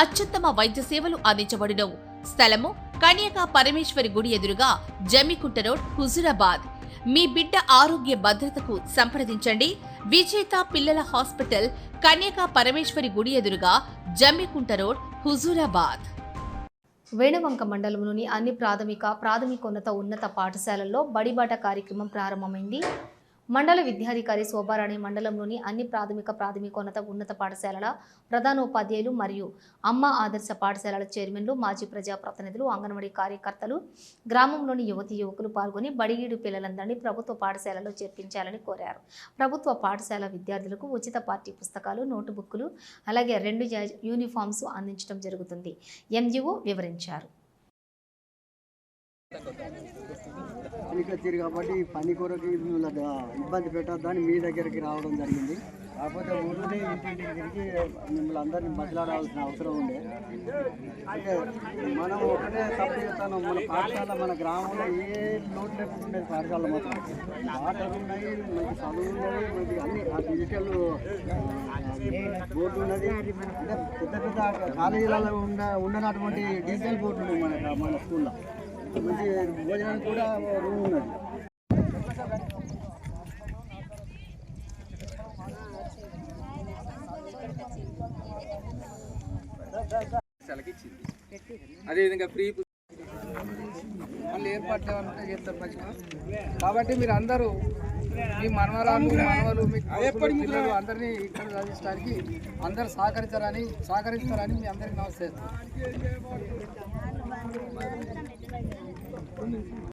అత్యుత్తమ వైద్య సేవలు అందించబడును. స్థలము కన్యకా పరమేశ్వరి గుడి ఎదురుగా జమ్మికుంట రోడ్ హుజురాబాద్. మీ బిడ్డ ఆరోగ్య భద్రతకు సంప్రదించండి. విజేత పిల్లల హాస్పిటల్ కన్యకా పరమేశ్వరి గుడి ఎదురుగా జమ్మికుంట రోడ్ హుజూరాబాద్. వేణవంక మండలంలోని అన్ని ప్రాథమిక ప్రాథమికోన్నత ఉన్నత పాఠశాలల్లో బడిబాట కార్యక్రమం ప్రారంభమైంది. మండల విద్యాధికారి శోభారాణి మండలంలోని అన్ని ప్రాథమిక ప్రాథమికోన్నత ఉన్నత పాఠశాలల ప్రధానోపాధ్యాయులు మరియు అమ్మ ఆదర్శ పాఠశాలల చైర్మన్లు మాజీ ప్రజాప్రతినిధులు అంగన్వాడీ కార్యకర్తలు గ్రామంలోని యువతి యువకులు పాల్గొని బడిగీడు పిల్లలందరినీ ప్రభుత్వ పాఠశాలలో చేర్పించాలని కోరారు. ప్రభుత్వ పాఠశాల విద్యార్థులకు ఉచిత పాఠ్య పుస్తకాలు నోటుబుక్కులు అలాగే రెండు యూనిఫామ్స్ అందించడం జరుగుతుంది. ఎంఈఓ వివరించారు. పనికి వచ్చారు కాబట్టి ఈ పని కొరకు ఇబ్బంది పెట్టద్దని మీ దగ్గరికి రావడం జరిగింది. కాకపోతే ఊళ్ళోనే ఇంటింటికి తిరిగి మిమ్మల్ని అందరినీ మాట్లాడాల్సిన అవసరం ఉండే. అంటే మనం ఒకటే తప్పు చేస్తాను మన పాఠశాల మన గ్రామంలో ఏ లోటు లేకుండా ఉండేది పాఠశాల మాత్రం. వాటర్ ఉన్నాయి మనకి చదువు ఉన్నది అన్ని ఆ డిజిటల్ బోర్డు ఉన్నది. అంటే పెద్ద పెద్ద కాలేజీలలో ఉన్న ఉండనటువంటి డిజిటల్ బోర్డు ఉన్నాయి మన మన స్కూల్లో. మంచి భోజనానికి కూడా రూమ్ ఉన్నది అదేవిధంగా ఫ్రీ మళ్ళీ ఏర్పాట్లు ఏమన్నా చేస్తారు మంచిగా కాబట్టి మీరు అందరూ మీ మనవరాలు మనవలు మీ పిల్లలు అందరినీ ఇక్కడ చదివించడానికి అందరూ సహకరించారని సహకరిస్తారని మీ అందరికీ నమస్తే.